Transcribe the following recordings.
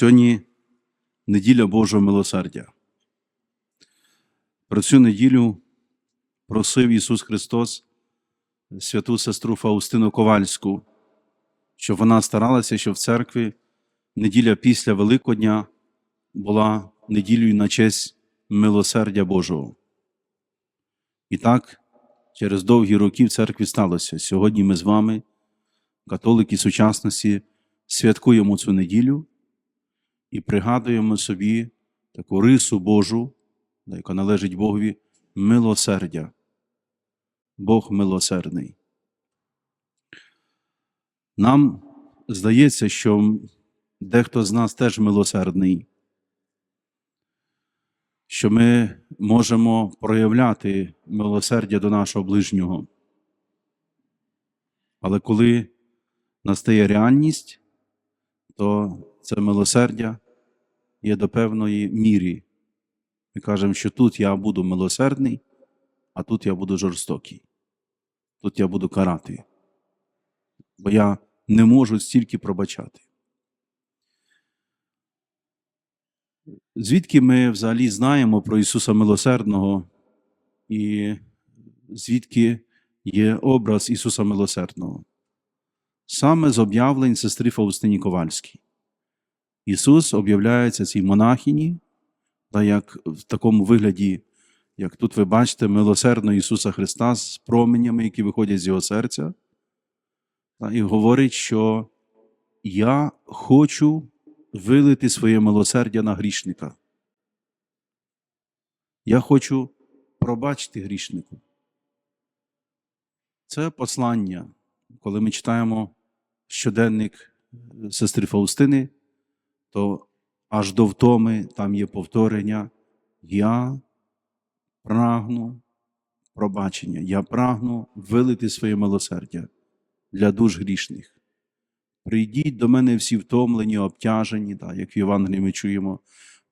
Сьогодні неділя Божого милосердя. Про цю неділю просив Ісус Христос святу сестру Фаустину Ковальську, щоб вона старалася, щоб в церкві неділя після Великодня була неділею на честь милосердя Божого. І так, через довгі роки в церкві сталося. Сьогодні ми з вами, католики сучасності, святкуємо цю неділю і пригадуємо собі таку рису Божу, яка належить Богові, милосердя. Бог милосердний. Нам здається, що дехто з нас теж милосердний, що ми можемо проявляти милосердя до нашого ближнього. Але коли настає реальність, то це милосердя є до певної мірі. Ми кажемо, що тут я буду милосердний, а тут я буду жорстокий. Тут я буду карати. Бо я не можу стільки пробачати. Звідки ми взагалі знаємо про Ісуса Милосердного, і звідки є образ Ісуса Милосердного? Саме з об'явлень сестри Фаустині Ковальській. Ісус об'являється цій монахині, та як в такому вигляді, як тут ви бачите, милосердного Ісуса Христа з променями, які виходять з Його серця, та, і говорить, що я хочу вилити своє милосердя на грішника. Я хочу пробачити грішнику. Це послання, коли ми читаємо щоденник сестри Фаустини, то аж до втоми там є повторення. Я прагну пробачення, я прагну вилити своє милосердя для душ грішних. Прийдіть до мене всі втомлені, обтяжені, так, як в Євангелії ми чуємо.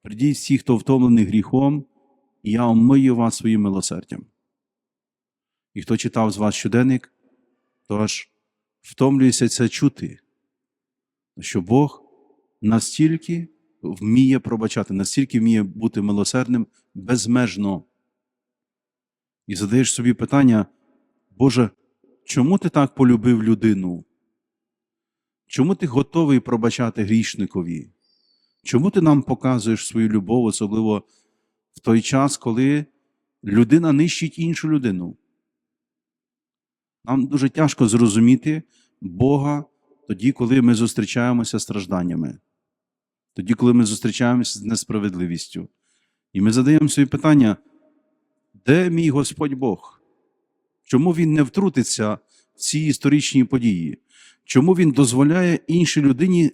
Прийдіть всі, хто втомлений гріхом, і я омию вас своїм милосердям. І хто читав з вас щоденник, то аж втомлюється це чути, що Бог настільки вміє пробачати, настільки вміє бути милосердним безмежно. І задаєш собі питання, Боже, чому ти так полюбив людину? Чому ти готовий пробачати грішникові? Чому ти нам показуєш свою любов, особливо в той час, коли людина нищить іншу людину? Нам дуже тяжко зрозуміти Бога тоді, коли ми зустрічаємося з стражданнями, тоді, коли ми зустрічаємося з несправедливістю. І ми задаємо собі питання, де мій Господь Бог? Чому Він не втрутиться в ці історичні події? Чому Він дозволяє іншій людині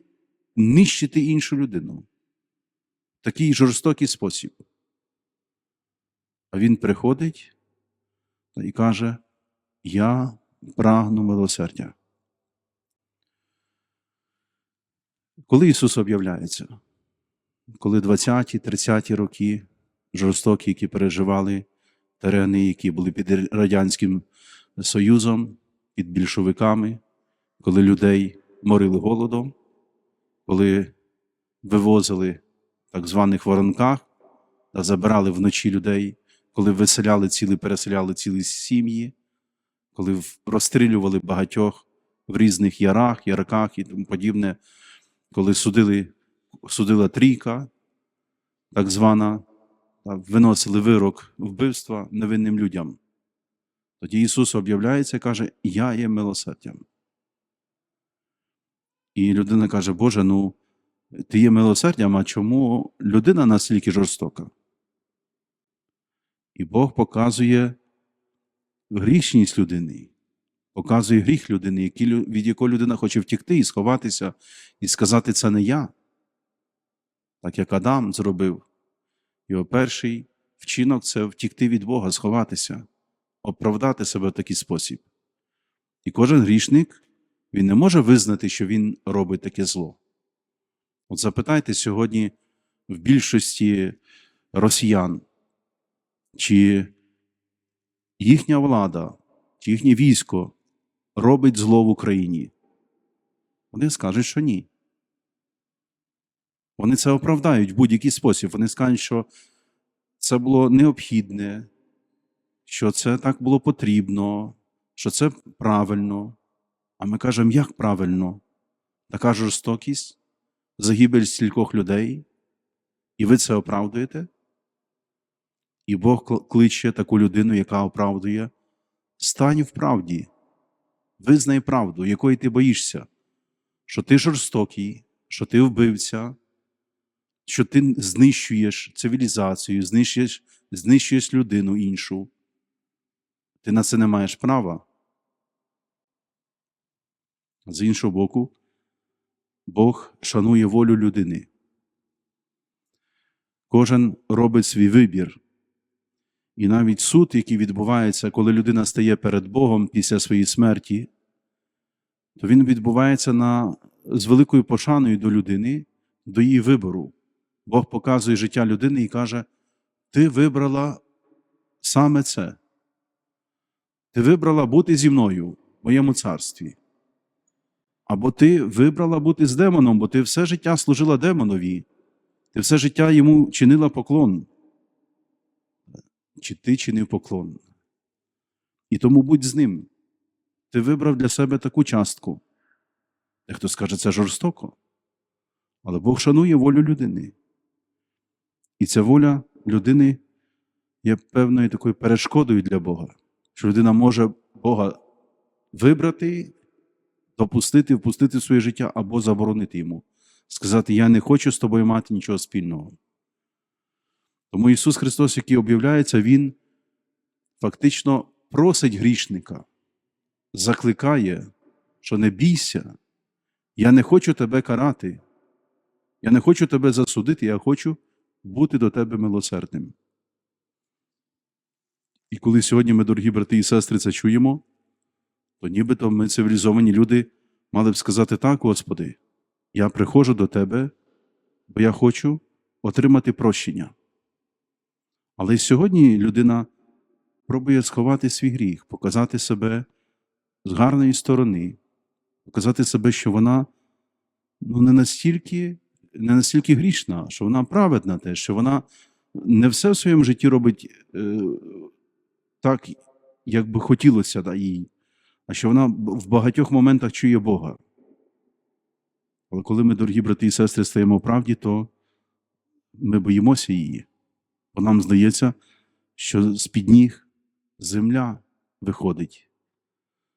нищити іншу людину? В такий жорстокий спосіб. А Він приходить і каже: Я прагну милосердя. Коли Ісус об'являється? Коли 20-ті, 30-ті роки жорстокі, які переживали терени, які були під Радянським Союзом, під більшовиками, коли людей морили голодом, коли вивозили так званих воронках та забирали вночі людей, коли виселяли цілі, переселяли цілі сім'ї, коли розстрілювали багатьох в різних ярах, ярках і тому подібне, коли судили, судила трійка, так звана, виносили вирок вбивства невинним людям. Тоді Ісус об'являється і каже, Я є милосердям. І людина каже, Боже, ну ти є милосердям, а чому людина настільки жорстока? І Бог показує грішність людини, показує гріх людини, від якої людина хоче втікти і сховатися, і сказати, це не я. Так як Адам зробив. Його перший вчинок це втікти від Бога, сховатися, оправдати себе в такий спосіб. І кожен грішник він не може визнати, що він робить таке зло. От запитайте сьогодні в більшості росіян, чи їхня влада, чи їхнє військо робить зло в Україні. Вони скажуть, що ні. Вони це оправдають в будь-який спосіб. Вони скажуть, що це було необхідне, що це так було потрібно, що це правильно. А ми кажемо, як правильно? Така жорстокість, загибель стількох людей, і ви це оправдуєте? І Бог кличе таку людину, яка оправдує. Стань в правді, визнай правду, якої ти боїшся, що ти жорстокий, що ти вбивця, що ти знищуєш цивілізацію, знищуєш, знищуєш людину іншу. Ти на це не маєш права. З іншого боку, Бог шанує волю людини. Кожен робить свій вибір. І навіть суд, який відбувається, коли людина стає перед Богом після своєї смерті, то він відбувається на, з великою пошаною до людини, до її вибору. Бог показує життя людини і каже: Ти вибрала саме це. Ти вибрала бути зі мною в моєму царстві. Або ти вибрала бути з демоном, бо ти все життя служила демонові, ти все життя йому чинила поклон. Чи ти чинив поклон? І тому будь з ним. Ти вибрав для себе таку частку. Дехто скаже, це жорстоко. Але Бог шанує волю людини. І ця воля людини є певною такою перешкодою для Бога, що людина може Бога вибрати, допустити, впустити в своє життя або заборонити йому, сказати: Я не хочу з тобою мати нічого спільного. Тому Ісус Христос, який об'являється, Він фактично просить грішника, закликає, що не бійся, я не хочу тебе карати, я не хочу тебе засудити, я хочу бути до тебе милосердним. І коли сьогодні ми, дорогі брати і сестри, це чуємо, то нібито ми цивілізовані люди мали б сказати так, Господи, я приходжу до Тебе, бо я хочу отримати прощення. Але сьогодні людина пробує сховати свій гріх, показати себе з гарної сторони, показати себе, що вона ну, не настільки не настільки грішна, що вона праведна теж, що вона не все в своєму житті робить е, так, як би хотілося да, їй, а що вона в багатьох моментах чує Бога. Але коли ми, дорогі брати і сестри, стаємо в правді, то ми боїмося її. Бо нам здається, що з-під ніг земля виходить,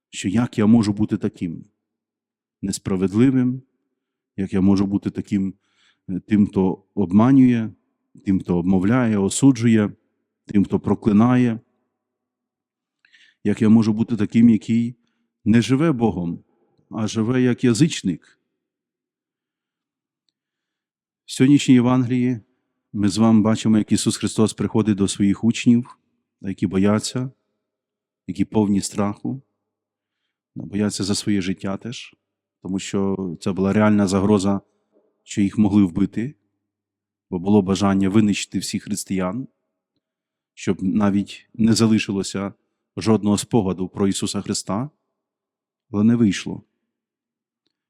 що як я можу бути таким несправедливим, як я можу бути таким е, тим, хто обманює, тим, хто обмовляє, осуджує, тим, хто проклинає, як я можу бути таким, який не живе Богом, а живе як язичник. В сьогоднішній Євангелії ми з вами бачимо, як Ісус Христос приходить до своїх учнів, які бояться, які повні страху, бояться за своє життя теж, тому що це була реальна загроза, що їх могли вбити, бо було бажання винищити всіх християн, щоб навіть не залишилося жодного спогаду про Ісуса Христа, але не вийшло.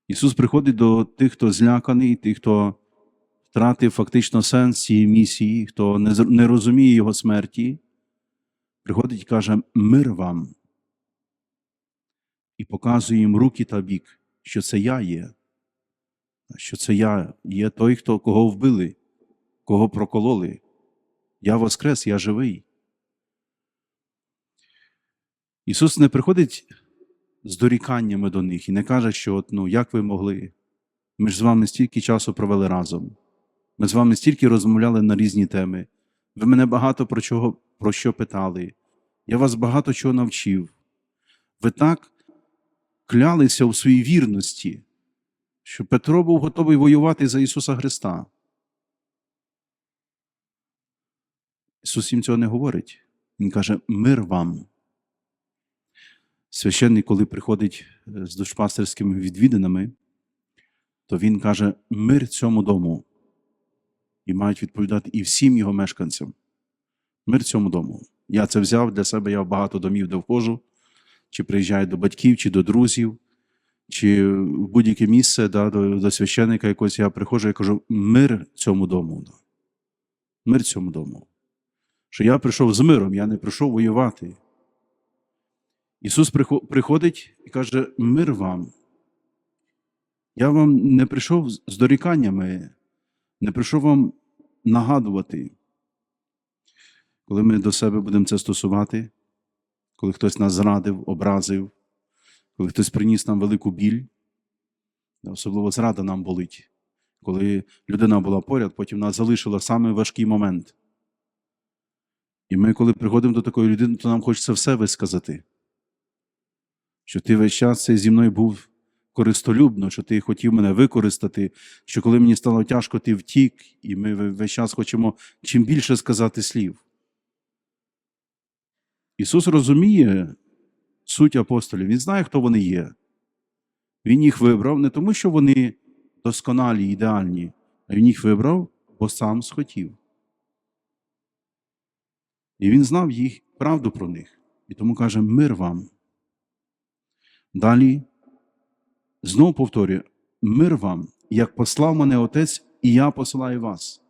Ісус приходить до тих, хто зляканий, тих, хто втратив фактично сенс цієї місії, хто не, розуміє Його смерті, приходить і каже: Мир вам. І показує їм руки та бік, що це я є, що це я є той, хто, кого вбили, кого прокололи. Я воскрес, я живий. Ісус не приходить з доріканнями до них і не каже, що от, ну, як ви могли. Ми ж з вами стільки часу провели разом. Ми з вами стільки розмовляли на різні теми. Ви мене багато про, чого, про що питали. Я вас багато чого навчив. Ви так клялися у своїй вірності, що Петро був готовий воювати за Ісуса Христа. Ісус їм цього не говорить. Він каже: мир вам. Священник, коли приходить е, з душпастерськими відвідинами, то він каже: мир цьому дому. І мають відповідати і всім його мешканцям. Мир цьому дому. Я це взяв для себе, я в багато домів де вхожу, чи приїжджаю до батьків, чи до друзів. чи в будь-яке місце да, до, до священника якогось, я приходжу і кажу: мир цьому дому. Да. Мир цьому дому. Що я прийшов з миром, я не прийшов воювати. Ісус приходить і каже: мир вам. Я вам не прийшов з доріканнями, не прийшов вам нагадувати. Коли ми до себе будемо це стосувати, коли хтось нас зрадив, образив, коли хтось приніс нам велику біль, особливо зрада нам болить, коли людина була поряд, потім нас залишила саме важкий момент. І ми, коли приходимо до такої людини, то нам хочеться все висказати, що ти весь час цей зі мною був користолюбно, що ти хотів мене використати, що коли мені стало тяжко, ти втік, і ми весь час хочемо чим більше сказати слів. Ісус розуміє суть апостолів, Він знає, хто вони є. Він їх вибрав не тому, що вони досконалі, ідеальні, а Він їх вибрав, бо сам схотів. І він знав їх правду про них. І тому каже: мир вам. Далі знову повторюю: мир вам, як послав мене Отець, і я посилаю вас.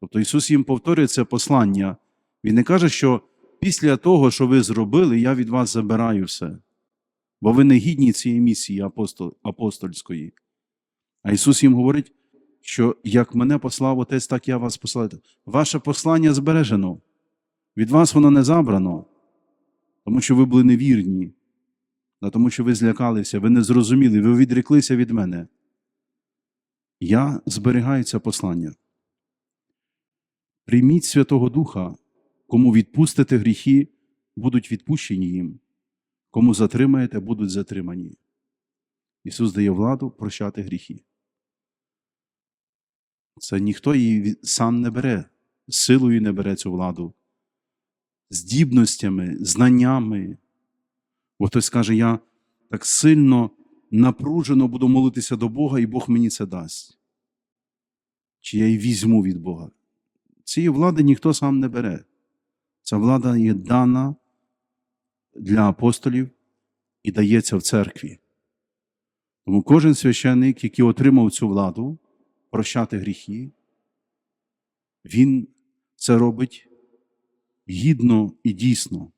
Тобто Ісус їм повторює це послання. Він не каже, що після того, що ви зробили, я від вас забираю все. Бо ви не гідні цієї місії апостол, апостольської. А Ісус їм говорить, що як мене послав Отець, так я вас посилаю. Ваше послання збережено. Від вас воно не забрано, тому що ви були невірні, а тому що ви злякалися, ви не зрозуміли, ви відреклися від мене. Я зберігаю це послання. Прийміть Святого Духа, кому відпустите гріхи, будуть відпущені їм, кому затримаєте, будуть затримані. Ісус дає владу прощати гріхи. Це ніхто її сам не бере, силою не бере цю владу, здібностями, знаннями. Бо хтось скаже, я так сильно напружено буду молитися до Бога, і Бог мені це дасть. Чи я її візьму від Бога. Цієї влади ніхто сам не бере. Ця влада є дана для апостолів і дається в церкві. Тому кожен священник, який отримав цю владу, прощати гріхи, він це робить гідно і дійсно.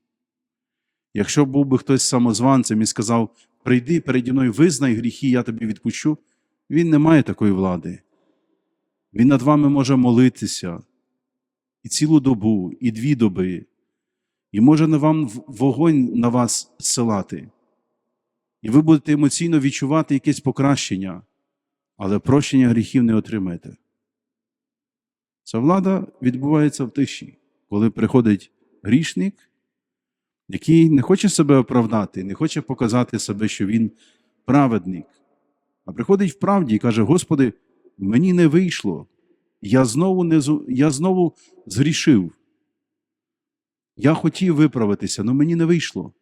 Якщо був би хтось самозванцем і сказав, прийди переді мною, визнай гріхи, я тобі відпущу, він не має такої влади. Він над вами може молитися і цілу добу, і дві доби, і може вам вогонь на вас зсилати. І ви будете емоційно відчувати якесь покращення, але прощення гріхів не отримаєте. Ця влада відбувається в тиші, коли приходить грішник, який не хоче себе оправдати, не хоче показати себе, що він праведник, а приходить в правді і каже: Господи, мені не вийшло. Я знову, не, я знову згрішив. Я хотів виправитися, але мені не вийшло.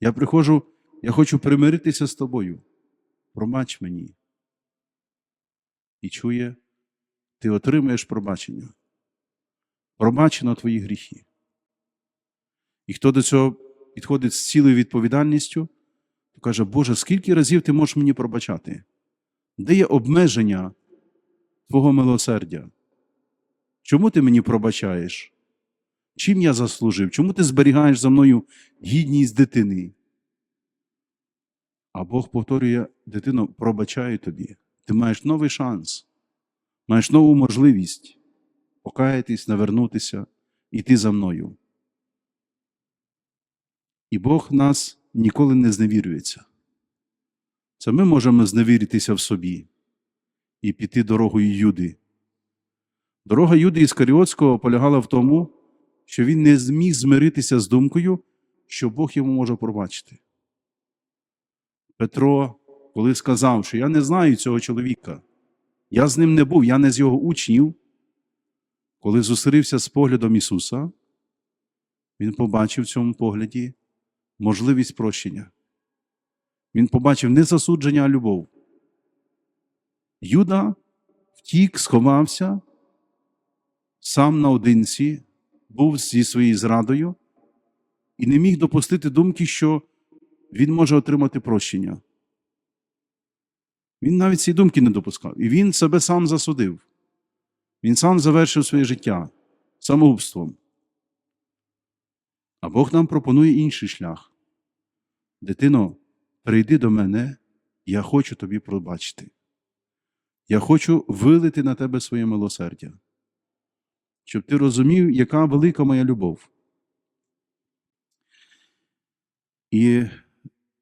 Я приходжу, я хочу примиритися з тобою. Пробач мені. І чує, ти отримаєш пробачення. Пробачено твої гріхи. І хто до цього підходить з цілою відповідальністю, то каже, Боже, скільки разів ти можеш мені пробачати? Де є обмеження Твого милосердя? Чому ти мені пробачаєш? Чим я заслужив? Чому ти зберігаєш за мною гідність дитини? А Бог повторює, дитино, пробачаю тобі. Ти маєш новий шанс, маєш нову можливість покаятись, навернутися, йти за мною. І Бог нас ніколи не зневірюється. Це ми можемо зневіритися в собі і піти дорогою Юди. Дорога Юди Іскаріотського полягала в тому, що він не зміг змиритися з думкою, що Бог йому може пробачити. Петро, коли сказав, що я не знаю цього чоловіка, я з ним не був, я не з його учнів, коли зустрівся з поглядом Ісуса, він побачив в цьому погляді можливість прощення. Він побачив не засудження, а любов. Юда втік, сховався, сам наодинці, був зі своєю зрадою і не міг допустити думки, що він може отримати прощення. Він навіть цієї думки не допускав. І він себе сам засудив. Він сам завершив своє життя самогубством. А Бог нам пропонує інший шлях. Дитино, прийди до мене, я хочу тобі пробачити. Я хочу вилити на тебе своє милосердя, щоб ти розумів, яка велика моя любов. І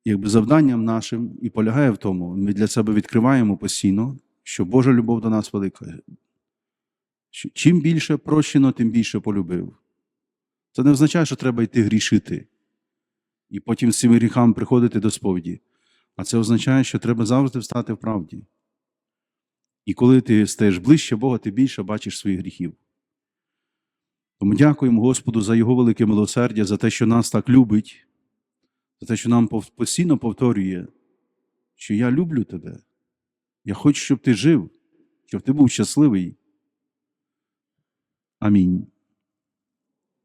якби завданням нашим і полягає в тому, ми для себе відкриваємо постійно, що Божа любов до нас велика. Чим більше прощено, тим більше полюбив. Це не означає, що треба йти грішити і потім з цими гріхами приходити до сповіді. А це означає, що треба завжди встати в правді. І коли ти стаєш ближче Бога, ти більше бачиш своїх гріхів. Тому дякуємо Господу за Його велике милосердя, за те, що нас так любить, за те, що нам постійно повторює, що я люблю тебе. Я хочу, щоб ти жив, щоб ти був щасливий. Амінь.